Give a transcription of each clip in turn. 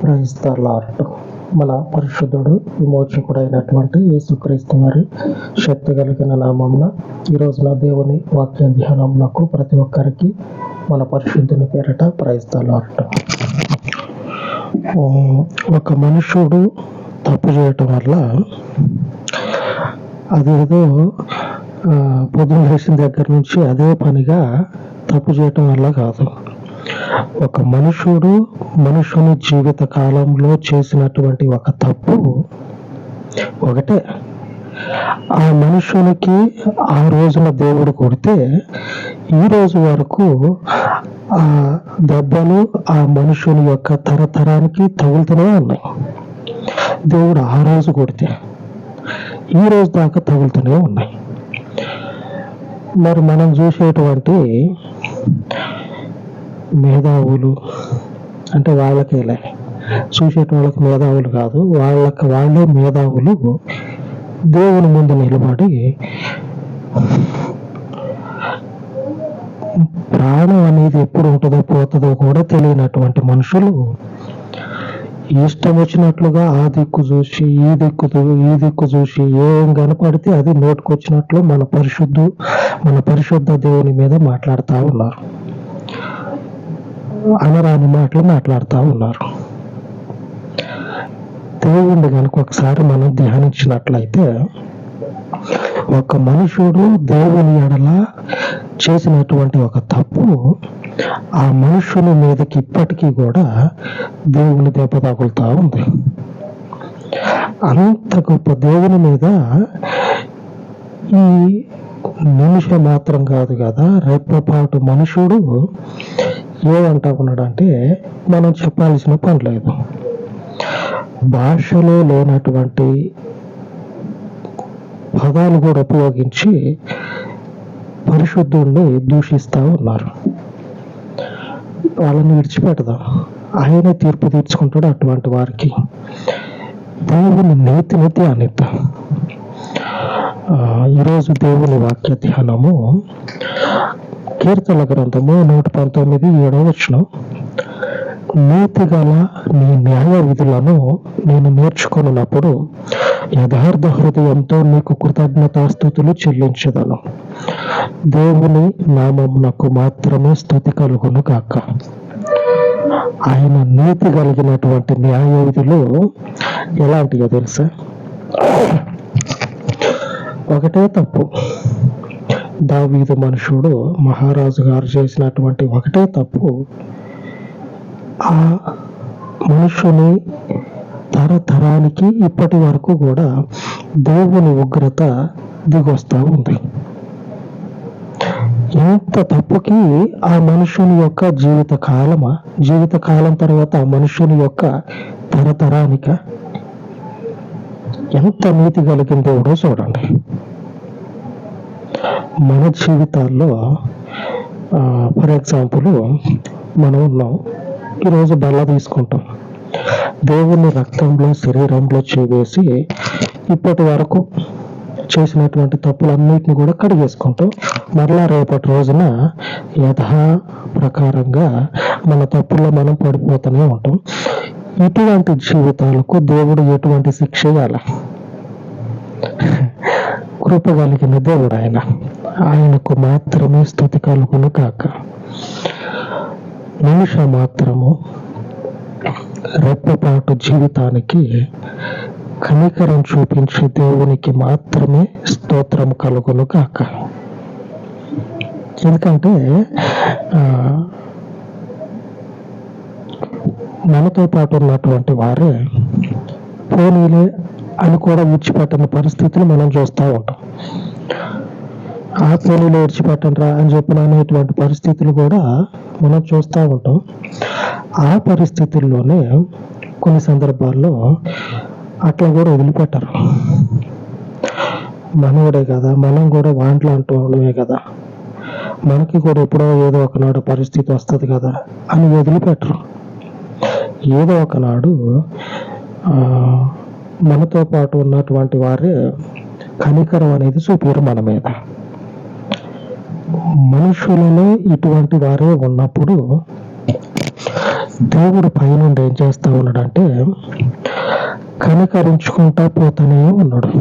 Praise lord. మన పరిశుద్ధుడు విమోచకుడు అయినటువంటి యేసుక్రీస్తు వారి శక్తి కలిగిన నామమున ఈ రోజున దేవుని వాక్య ధ్యానమునకు ప్రతి ఒక్కరికి మన పరిశుద్ధుని పేరట ప్రైజ్ లార్డ్. ఒక మనుషుడు తప్పు చేయటం వల్ల అదేదో పొద్దున లేచిన దగ్గర నుంచి అదే పనిగా తప్పు చేయటం వల్ల కాదు. ఒక మనుషుడు మనుషుని జీవిత కాలంలో చేసినటువంటి ఒక తప్పు ఒకటే. ఆ మనుషునికి ఆ రోజున దేవుడు కొడితే ఈ రోజు వరకు ఆ దెబ్బలు ఆ మనుషుని యొక్క తరతరానికి తగులుతూనే ఉన్నాయి. దేవుడు ఆ రోజు కొడితే ఈ రోజు దాకా తగులుతూనే ఉన్నాయి. మరి మనం చూసేటువంటి మేధావులు అంటే వాళ్ళకేలే. చూసేట వాళ్ళకి మేధావులు కాదు వాళ్ళకి వాళ్ళే మేధావులు. దేవుని ముందు నిలబడి ప్రాణం అనేది ఎప్పుడు ఉంటుందో పోతుందో కూడా తెలియనటువంటి మనుషులు ఇష్టం వచ్చినట్లుగా ఆ దిక్కు చూసి ఈ దిక్కు ఈ దిక్కు చూసి ఏం కనపడితే అది నోటుకొచ్చినట్లు మన పరిశుద్ధు మన పరిశుద్ధ దేవుని మీద మాట్లాడుతూ ఉన్నారు. అనరాని మాటలు మాట్లాడుతూ ఉన్నారు. దేవుణ్ణి కనుక ఒకసారి మనం ధ్యానించినట్లయితే ఒక మనుషుడు దేవుని ఎడల చేసినటువంటి ఒక తప్పు ఆ మనుషుని మీదకి ఇప్పటికీ కూడా దేవుని దెబ్బ తగులుతూ ఉంది. అంత గొప్ప దేవుని మీద ఈ మనిషి మాత్రం కాదు కదా రెప్పపాటు మనుషుడు ఏమంటున్నాడు అంటే మనం చెప్పాల్సిన పని లేదు భాషలో లేనటువంటి పదాలు కూడా ఉపయోగించి పరిశుద్ధుణ్ణి దూషిస్తూ ఉన్నారు. వాళ్ళని విడిచిపెడదాం. ఆయనే తీర్పు తీర్చుకుంటాడు అటువంటి వారికి. దేవుని నీతిని ధ్యానిద్దాం. ఆ, ఈరోజు దేవుని వాక్య ధ్యానము కీర్తన గ్రంథము నూట పంతొమ్మిది ఏడవ వచనం. నీతి గల నీ న్యాయ విధులను నేను నేర్చుకున్నప్పుడు యథార్థ హృదయంతో నీకు కృతజ్ఞతాస్థుతులు చెల్లించదను. దేవుని నామమునకు మాత్రమే స్థుతి కలుగును కాక ఆయన నీతి కలిగినటువంటి న్యాయ విధులు ఎలాంటివో తెలుసా? ఒకటే తప్పు. దావీదు మనుషుడు మహారాజు గారు చేసినటువంటి ఒకటే తప్పు. ఆ మనుషుని తరతరానికి ఇప్పటి వరకు కూడా దేవుని ఉగ్రత దిగొస్తా ఉంది. ఎంత తప్పుకి ఆ మనుషుని యొక్క జీవిత కాలమా? జీవిత కాలం తర్వాత ఆ మనుషుని యొక్క తరతరానిక? ఎంత నీతి కలిగిన దేవుడో చూడండి. మన జీవితాల్లో ఫర్ ఎగ్జాంపుల్ మనం ఉన్నాం. ఈరోజు బల్ల తీసుకుంటాం. దేవుని రక్తంలో శరీరంలో చేవేసి ఇప్పటి వరకు చేసినటువంటి తప్పులన్నిటిని కూడా కడిగేసుకుంటాం. మరలా రేపటి రోజున యథా ప్రకారంగా మన తప్పుల్లో మనం పడిపోతూనే ఉంటాం. ఇటువంటి జీవితాలకు దేవుడు ఎటువంటి శిక్ష ఇవ్వాలి? కృప కలిగిన దేవుడు ఆయన. ఆయనకు మాత్రమే స్థుతి కలుగును కాక మనుష మాత్రము రెప్పపాటు జీవితానికి కనికరం చూపించే దేవునికి మాత్రమే స్తోత్రం కలుగును కాక ఎందుకంటే ఆ, మనతో పాటు ఉన్నటువంటి వారే పోనీలే అని కూడా విడిచిపెట్టని పరిస్థితులు మనం చూస్తూ ఉంటాం. ఆ పోనీలో విడిచిపెట్టండిరా అని చెప్పిన అనేటువంటి పరిస్థితులు కూడా మనం చూస్తూ ఉంటాం. ఆ పరిస్థితుల్లోనే కొన్ని సందర్భాల్లో అట్లా కూడా వదిలిపెట్టరు. మనవడే కదా మనం కూడా వాంట్లో అంటూ ఉండమే కదా. మనకి కూడా ఎప్పుడో ఏదో ఒకనాడు పరిస్థితి వస్తుంది కదా అని వదిలిపెట్టరు. ఏదో ఒకనాడు మనతో పాటు ఉన్నటువంటి వారే కనికరం అనేది చూపారు మన మీద. మనుషులలో ఇటువంటి వారే ఉన్నప్పుడు దేవుడు పైనుండి ఏం చేస్తా ఉన్నాడంటే కనికరించుకుంటా పోతూనే ఉన్నాడు.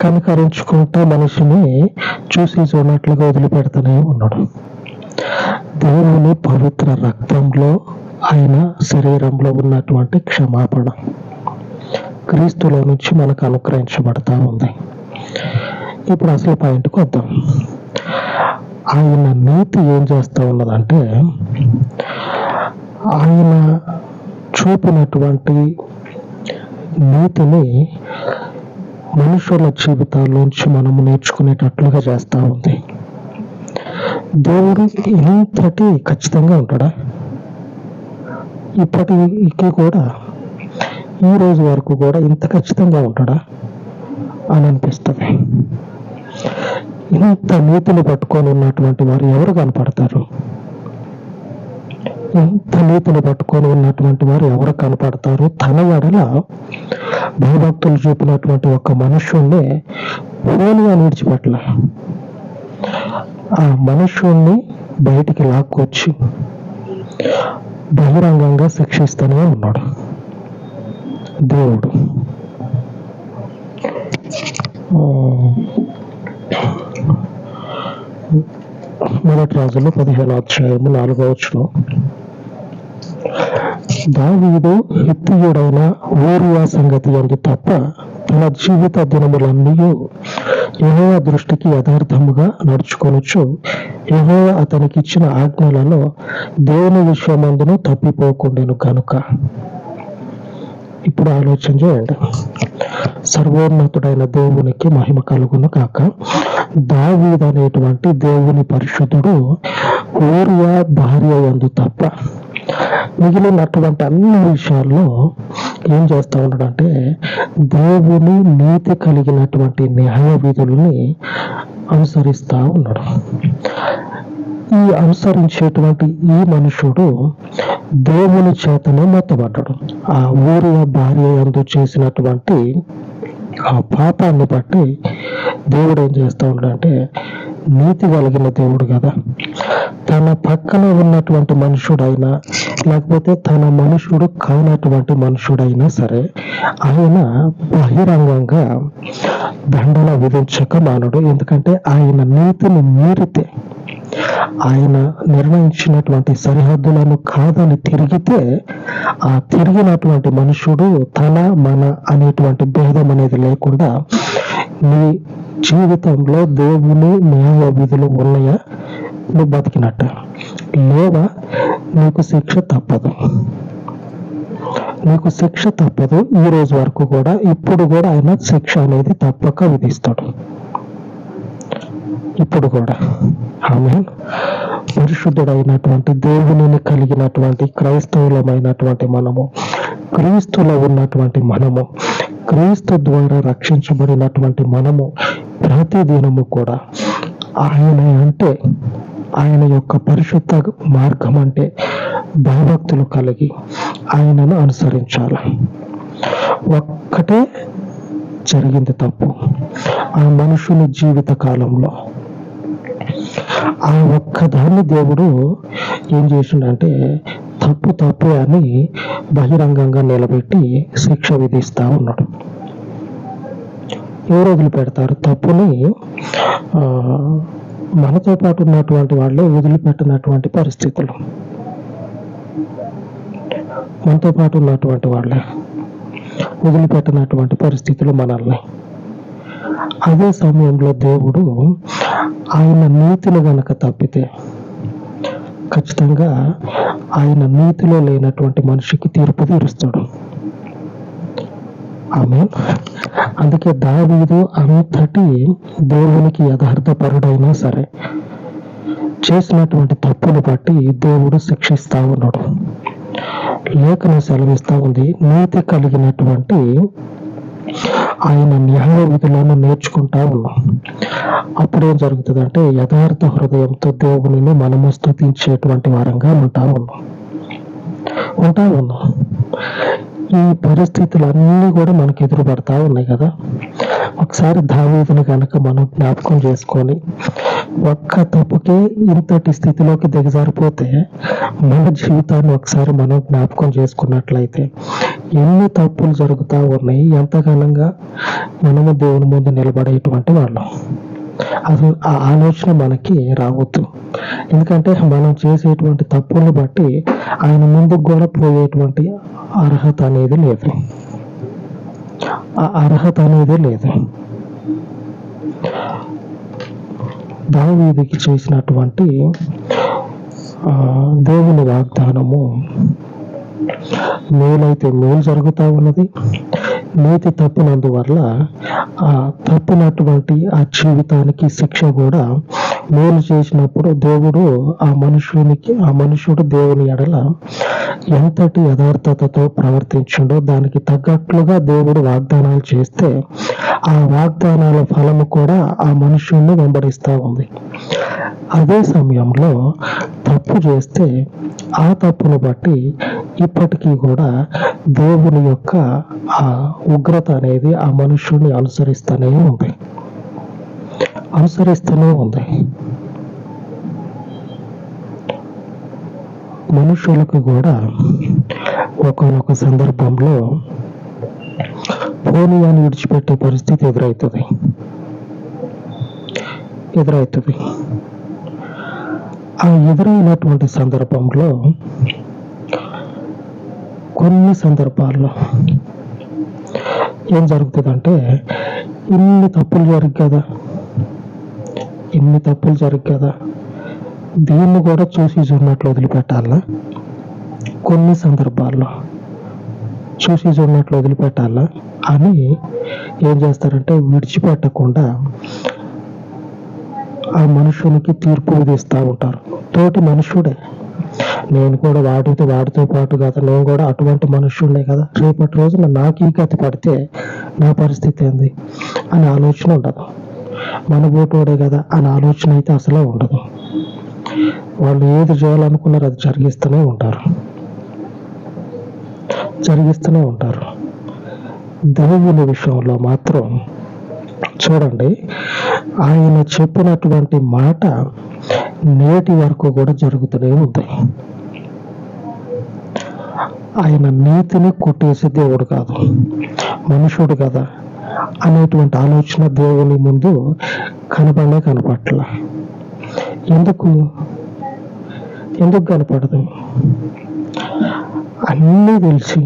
కనికరించుకుంటా మనిషిని చూసి చూడనట్లుగా వదిలిపెడుతూనే ఉన్నాడు. దేవుని పవిత్ర రక్తంలో ఆయన శరీరంలో ఉన్నటువంటి క్షమాపణ. క్రీస్తులో నుంచి మనకు అనుగ్రహించబడతా ఉంది. ఇప్పుడు అసలు పాయింట్కి వద్దాం. ఆయన నీతి ఏం చేస్తూ ఉన్నదంటే ఆయన చూపినటువంటి నీతిని మనుషుల జీవితాల్లోంచి మనము నేర్చుకునేటట్లుగా చేస్తూ ఉంది. దేవుడు ఇంతటి ఖచ్చితంగా ఉంటాడా? ఇప్పటికి కూడా ఈ రోజు వరకు కూడా ఇంత ఖచ్చితంగా ఉంటాడా అని అనిపిస్తుంది. ఇంత నీతిని పట్టుకొని ఉన్నటువంటి వారు ఎవరు కనపడతారు? ఇంత నీతిని పట్టుకొని ఉన్నటువంటి వారు ఎవరు కనపడతారు? తన ఎడల భయభక్తులు చూపినటువంటి ఒక మనుష్యుణ్ణి ఫోన్గా విడిచిపెట్టల ఆ మనుష్యుణ్ణి బయటికి లాక్కొచ్చి బహిరంగంగా శిక్షిస్తూనే ఉన్నాడు. దేవుడు. మొదటి రాజులు పదిహేను అధ్యాయము నాలుగో వచ్చిన దావీదు హిత్తియుడైన ఊరియా సంగతి అందు తప్ప తన జీవిత దినములన్నీ యెహోవా దృష్టికి యథార్థముగా నడుచుకొనొచ్చు యెహోవా అతనికి ఇచ్చిన ఆజ్ఞలలో దేవుని విషయమందును తప్పిపోకుండెను కనుక. ఇప్పుడు ఆలోచన చేయండి సర్వోన్నతుడైన దేవునికి మహిమ కలుగును కాక దావీద్ అనేటువంటి దేవుని పరిశుద్ధుడు ఊరియా భార్య యందు తప్ప మిగిలినటువంటి అన్ని విషయాల్లో ఏం చేస్తా ఉన్నాడంటే దేవుని నీతి కలిగినటువంటి న్యాయ విధుల్ని అనుసరిస్తా ఉన్నాడు. ఈ అనుసరించేటువంటి ఈ మనుషుడు దేవుని చేతనే మెత్తబడ్డాడు. ఆ ఊరి భార్య యందు చేసినటువంటి ఆ పాపాన్ని బట్టి దేవుడు ఏం చేస్తా ఉంటాడంటే నీతి కలిగిన దేవుడు కదా. తన పక్కన ఉన్నటువంటి మనుషుడైనా లేకపోతే తన మనుషుడు కానటువంటి మనుషుడైనా సరే ఆయన బహిరంగంగా దండన విధించక మానడు. ఎందుకంటే ఆయన నీతిని మీరితే ఆయన నిర్ణయించినటువంటి సరిహద్దులను కాదని తిరిగితే ఆ తిరిగినటువంటి మనుషుడు తన మన అనేటువంటి భేదం అనేది లేకుండా నీ జీవితంలో దేవుని న్యాయ విధులు ఉన్నాయా? నువ్వు బతికినట్ట. లేదా నీకు శిక్ష తప్పదు. నీకు శిక్ష తప్పదు. ఈ రోజు వరకు కూడా ఇప్పుడు కూడా ఆయన శిక్ష అనేది తప్పక విధిస్తాడు. ఇప్పుడు కూడా. ఆమె పరిశుద్ధుడైనటువంటి దేవునిని కలిగినటువంటి క్రైస్తవులమైనటువంటి మనము క్రీస్తులో ఉన్నటువంటి మనము క్రీస్తు ద్వారా రక్షించబడినటువంటి మనము ప్రతిదినము కూడా ఆయన అంటే ఆయన యొక్క పరిశుద్ధ మార్గం అంటే భయభక్తులు కలిగి ఆయనను అనుసరించాలి. ఒక్కటే జరిగింది తప్పు. ఆ మనుషుని జీవిత కాలంలో ఆ ఒక్కదాన్ని దేవుడు ఏం చేసిండంటే తప్పు తప్పు అని బహిరంగంగా నిలబెట్టి శిక్ష విధిస్తా ఉన్నాడు. ఎవరు వదిలిపెడతారు? తప్పుని మనతో పాటు ఉన్నటువంటి వాళ్ళే వదిలిపెట్టినటువంటి పరిస్థితులు. మనతో పాటు ఉన్నటువంటి వాళ్ళే వదిలిపెట్టినటువంటి పరిస్థితులు మనల్ని. అదే సమయంలో దేవుడు ఆయన నీతిని గనక తప్పితే ఖచ్చితంగా ఆయన నీతిలో లేనటువంటి మనిషికి తీర్పు తీరుస్తాడు. ఆమె అందుకే దావీదు అంతటి దేవునికి యథార్థపరుడైనా సరే చేసినటువంటి తప్పులు బట్టి దేవుడు శిక్షిస్తా ఉన్నాడు. లేఖను సెలవిస్తా ఉంది నీతి కలిగినటువంటి ఆయన న్యాయ విధులను నేర్చుకుంటా ఉన్నాం అప్పుడే జరుగుతుందంటే యథార్థ హృదయంతో దేవునిని మనము స్థుతించేటువంటి వారంగా ఉంటా ఉన్నాం ఉంటా ఉన్నాం ఈ పరిస్థితులు అన్నీ కూడా మనకు ఎదురుపడతా ఉన్నాయి కదా. ఒకసారి దావేదిని కనుక మనం జ్ఞాపకం చేసుకొని ఒక్క తప్పుకే ఇంతటి స్థితిలోకి దిగజారిపోతే మన జీవితాన్ని ఒకసారి మనం జ్ఞాపకం చేసుకున్నట్లయితే ఎన్ని తప్పులు జరుగుతూ ఉన్నాయి ఎంతగానంగా మనము దేవుని ముందు నిలబడేటువంటి వాళ్ళం. అసలు ఆ ఆలోచన మనకి రావద్దు. ఎందుకంటే మనం చేసేటువంటి తప్పులను బట్టి ఆయన ముందుకు కూడా పోయేటువంటి అర్హత అనేది లేదు. ఆ అర్హత అనేది లేదు. దావీదికి చేసినటువంటి ఆ, దేవుని వాగ్దానము మేలైతే మేలు జరుగుతూ ఉన్నది. నీతి తప్పినందువల్ల ఆ తప్పినటువంటి ఆ జీవితానికి శిక్ష కూడా మేలు చేసినప్పుడు దేవుడు ఆ మనుషునికి ఆ మనుషుడు దేవుని ఎడల ఎంతటి యథార్థతతో ప్రవర్తించిండో దానికి తగ్గట్లుగా దేవుడు వాగ్దానాలు చేస్తే ఆ వాగ్దానాల ఫలము కూడా ఆ మనుషుల్ని వెంబడిస్తూ ఉంది. అదే సమయంలో తప్పు చేస్తే ఆ తప్పును బట్టి ఇప్పటికీ కూడా దేవుని యొక్క ఆ ఉగ్రత అనేది ఆ మనుషుల్ని అనుసరిస్తూనే ఉంది. అనుసరిస్తూనే ఉంది. మనుషులకు కూడా ఒకనొక సందర్భంలో పోనీ అని విడిచిపెట్టే పరిస్థితి ఎదురవుతుంది ఎదురవుతుంది ఆ ఎదురైనటువంటి సందర్భంలో కొన్ని సందర్భాల్లో ఏం జరుగుతుందంటే ఇన్ని తప్పులు జరిగి కదా. ఇన్ని తప్పులు జరిగి కదా. దీన్ని కూడా చూసి చూడనట్లు వదిలిపెట్టాలా? కొన్ని సందర్భాల్లో చూసి చూడనట్లు వదిలిపెట్టాలా? అని ఏం చేస్తారంటే విడిచిపెట్టకుండా ఆ మనుషునికి తీర్పు విధిస్తూ ఉంటారు. తోటి మనుషుడే నేను కూడా వాటితో వాటితో పాటు కదా నేను కూడా అటువంటి మనుషులే కదా. రేపటి రోజున నాకు ఈ గతి పడితే నా పరిస్థితి ఏంది? అని ఆలోచన ఉండదు. మన బోటోడే కదా అని ఆలోచన అయితే అసలే ఉండదు. వాళ్ళు ఏది చేయాలనుకున్నారో అది జరిగిస్తూనే ఉంటారు. జరిగిస్తూనే ఉంటారు. దేవుని విషయంలో మాత్రం చూడండి ఆయన చెప్పినటువంటి మాట నేటి వరకు కూడా జరుగుతూనే ఉంది. ఆయన నీతిని కొట్టేసే దేవుడు కాదు మనుషుడు కదా అనేటువంటి ఆలోచన దేవుని ముందు కనపడనే కనపట్ల ఎందుకు? ఎందుకు కనపడదు? అన్నీ తెలిసి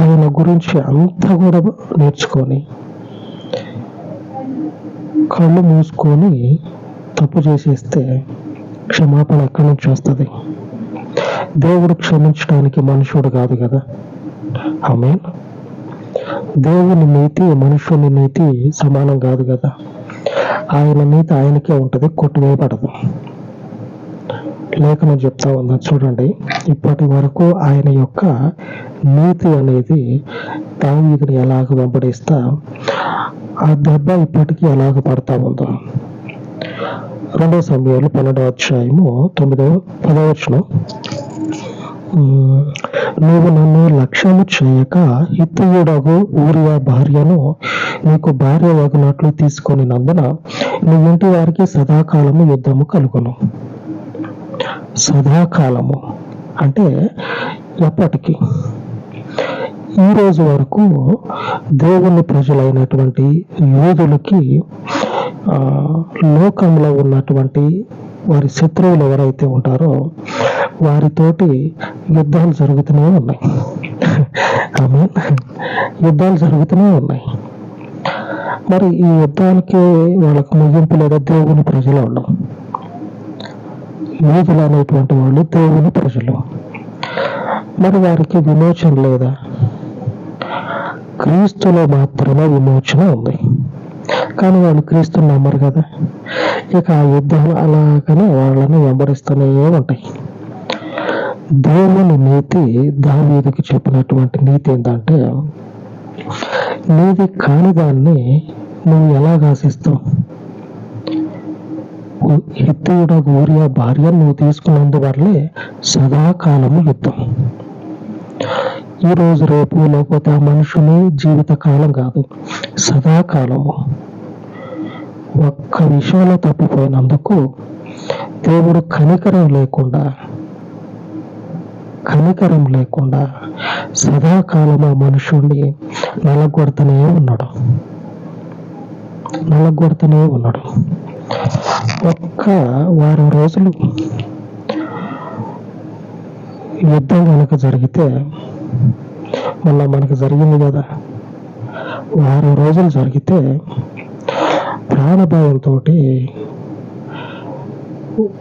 ఆయన గురించి అంతా కూడా నేర్చుకొని కళ్ళు మూసుకొని తప్పు చేసేస్తే క్షమాపణ ఎక్కడి నుంచి వస్తుంది? దేవుడు క్షమించడానికి మనుషుడు కాదు కదా. ఆమె దేవుని నీతి మనుషుని నీతి సమానం కాదు కదా. ఆయన నీతి ఆయనకే ఉంటుంది కొట్టువేయబడదు. లేఖనం చెప్తా ఉందా చూడండి. ఇప్పటి వరకు ఆయన యొక్క నీతి అనేది దావీదిని ఎలాగ వెంబడిస్తా ఆ దెబ్బ ఇప్పటికీ ఎలాగ పడతా ఉందో. రెండో సమయాలు పన్నెండవ అధ్యాయము తొమ్మిదవ పదవచనం నువ్వు నన్ను లక్ష్యము చేయక హిత్తయుడగు ఊరియా భార్యను నీకు భార్య వగినట్లు తీసుకొని నందున నీ ఇంటి వారికి సదాకాలము యుద్ధము కలుగును. సదాకాలము అంటే ఎప్పటికీ. ఈ రోజు వరకు దేవుని ప్రజలైనటువంటి యోధులకి లోకంలో ఉన్నటువంటి వారి శత్రువులు ఎవరైతే ఉంటారో వారితోటి యుద్ధాలు జరుగుతూనే ఉన్నాయి. ఆమె యుద్ధాలు జరుగుతూనే ఉన్నాయి. మరి ఈ యుద్ధానికి వాళ్ళకు ముగింపు లేదా దేవుని ప్రజలు ఉండవు. యూదులు అనేటువంటి వాళ్ళు దేవుని ప్రజలు. మరి వారికి విమోచన లేదా? క్రీస్తులో మాత్రమే విమోచన ఉంది. కానీ వాళ్ళు క్రీస్తుని నమ్మరు కదా. ఇక ఆ యుద్ధాలు అలాగనే వాళ్ళని వెంబడిస్తూనే ఉంటాయి. దేవుని నీతి దావీదికి చెప్పినటువంటి నీతి ఏంటంటే నీది కాని దాన్ని నువ్వు ఎలా ఆశిస్తావు? హిత్తయుడ గోరియా భార్య నువ్వు తీసుకున్నందు వల్లే సదాకాలము యుద్ధం. ఈ రోజు రేపు లేకపోతే ఆ మనుషుని జీవిత కాలం కాదు సదాకాలము. ఒక్క విషయంలో తప్పిపోయినందుకు దేవుడు కనికరం లేకుండా కనికరం లేకుండా సదాకాలం ఆ మనుషుణ్ణి నలగొడుతూనే ఉన్నాడు. నలగొడుతూనే ఉన్నాడు. ఒక్క వారం రోజులు యుద్ధం కనుక జరిగితే మళ్ళా మనకు జరిగింది కదా. వారం రోజులు జరిగితే ప్రాణభయంతో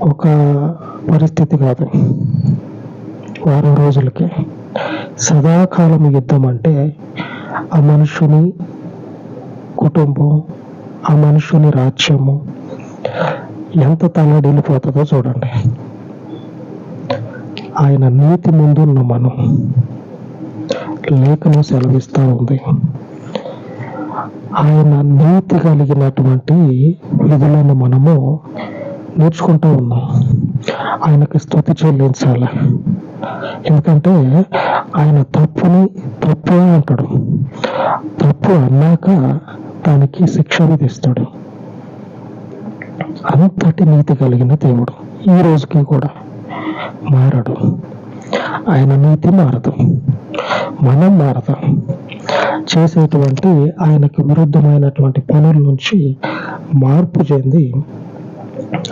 ఒక పరిస్థితి కాదు. వారం రోజులకి సదాకాలం యుద్ధం అంటే ఆ మనుషుని కుటుంబం ఆ మనుషుని రాజ్యము ఎంత తల్లడిల్లిపోతుందో చూడండి. ఆయన నీతి ముందున్న మనం లేఖను సెలవిస్తూ ఉంది. ఆయన నీతి కలిగినటువంటి విధులను మనము నేర్చుకుంటూ ఉన్నాం. ఆయనకి స్థుతి చెల్లించాలి. ఎందుకంటే ఆయన తప్పుని తప్పు అంటాడు. తప్పు అన్నాక దానికి శిక్ష విధిస్తాడు అంతటి నీతి కలిగిన దేవుడు ఈ రోజుకి కూడా మారడు. ఆయన నీతి మారదు మనం మారదాం చేసేటువంటి ఆయనకి విరుద్ధమైనటువంటి పనుల నుంచి మార్పు చెంది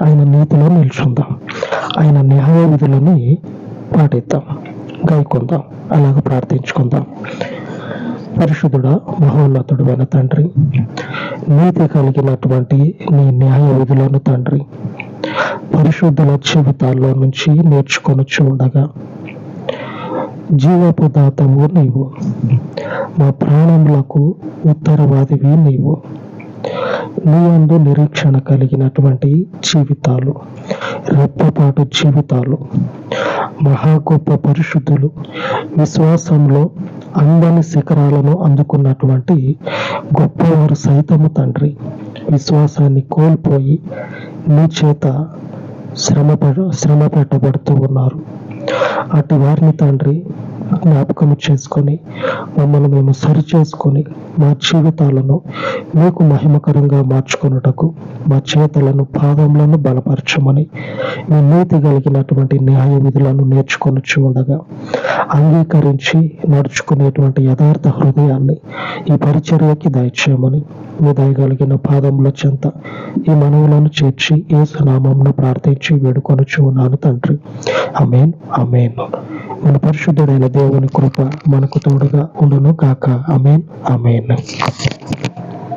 ఆయన నీతిలో నిల్చుందాం. ఆయన న్యాయ విధులని పాటిద్దాం. గైకొందాం అలాగ ప్రార్థించుకుందాం. పరిశుద్ధుడ మహోన్నతుడు అయిన తండ్రి నీతి కలిగినటువంటి నీ న్యాయ విధులను తండ్రి పరిశుద్ధుల జీవితాల్లో నుంచి నేర్చుకొని ఉండగా జీవపదార్థము నీవు. మా ప్రాణములకు ఉత్తరవాదివి నీవు. నీ అందు నిరీక్షణ కలిగినటువంటి జీవితాలు రెప్పపాటు జీవితాలు మహా గొప్ప పరిశుద్ధులు విశ్వాసంలో అందని శిఖరాలను అందుకున్నటువంటి గొప్పవారు సైతము తండ్రి. విశ్వాసాన్ని కోల్పోయి నీ చేత శ్రమ శ్రమ పెట్టబడుతూ ఉన్నారు. అటు వారిని తండ్రి జ్ఞాపకం చేసుకొని మమ్మల్ని మేము సరి చేసుకొని మా జీవితాలను మీకు మహిమకరంగా మార్చుకొనుటకు మా చేతులను పాదములను బలపరచమని మీ నీతి కలిగినటువంటి న్యాయ విధులను నేర్చుకొని ఉండగా అంగీకరించి నడుచుకునేటువంటి యథార్థ హృదయాన్ని ఈ పరిచర్యకి దయచేయమని మీ దయగలిగిన పాదముల చెంత ఈ మనవులను చేర్చి ఏ సునామంను ప్రార్థించి వేడుకొనుచు ఉన్నాను తండ్రి. అమేన్ అమేన్ మన పరిశుద్ధుడైన దేవుని కృప మనకు తోడుగా ఉండును కాక అమేన్ అమేన్ ハハハハ!